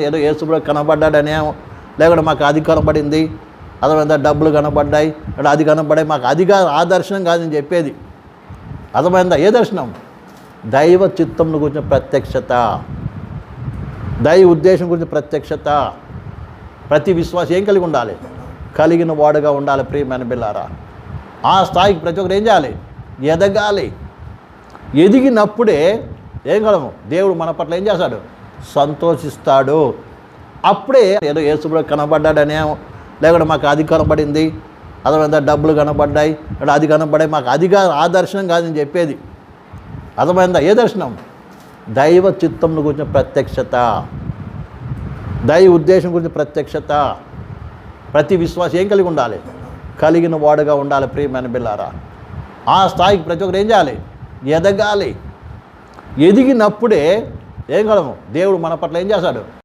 ఏదో యేసుప్రభు కనబడ్డాడనే లేకుంటే మాకు అది కనబడింది అర్థమైందా? డబ్బులు కనబడ్డాయి. అంటే అది కనబడ్డాయి. మాకు అది కాదు ఆ దర్శనం కాదని చెప్పేది. అర్థమైందా? ఏ దర్శనం? దైవ చిత్తంను గురించి ప్రత్యక్షత. దైవ ఉద్దేశం గురించి ప్రత్యక్షత. ప్రతి విశ్వాసం ఏం కలిగి ఉండాలి? కలిగిన వాడుగా ఉండాలి ప్రియమైన బిల్లారా ఆ స్థాయికి ప్రతి ఒక్కరు ఏం చేయాలి? ఎదగాలి. ఎదిగినప్పుడే ఏం కలము? దేవుడు మన పట్ల ఏం చేస్తాడు? సంతోషిస్తాడు. అప్పుడే ఏదో యేసుప్రభు కనబడ్డాడనే లేకుంటే మాకు అది కనబడింది అర్థమైందా? డబ్బులు కనబడ్డాయి. ఇక్కడ అది కనబడ్డాయి మాకు అది కాదు ఆ దర్శనం కాదని చెప్పేది. అర్థమైందా? ఏ దర్శనం? దైవ చిత్తంను గురించిన ప్రత్యక్షత. దైవ ఉద్దేశం గురించి ప్రత్యక్షత. ప్రతి విశ్వాసం ఏం కలిగి ఉండాలి? కలిగిన వాడుగా ఉండాలి ప్రియమైన బిల్లారా ఆ స్థాయికి ప్రతి ఒక్కరు ఏం చేయాలి? ఎదగాలి. ఎదిగినప్పుడే ఏం కలము? దేవుడు మన పట్ల ఏం చేస్తాడు?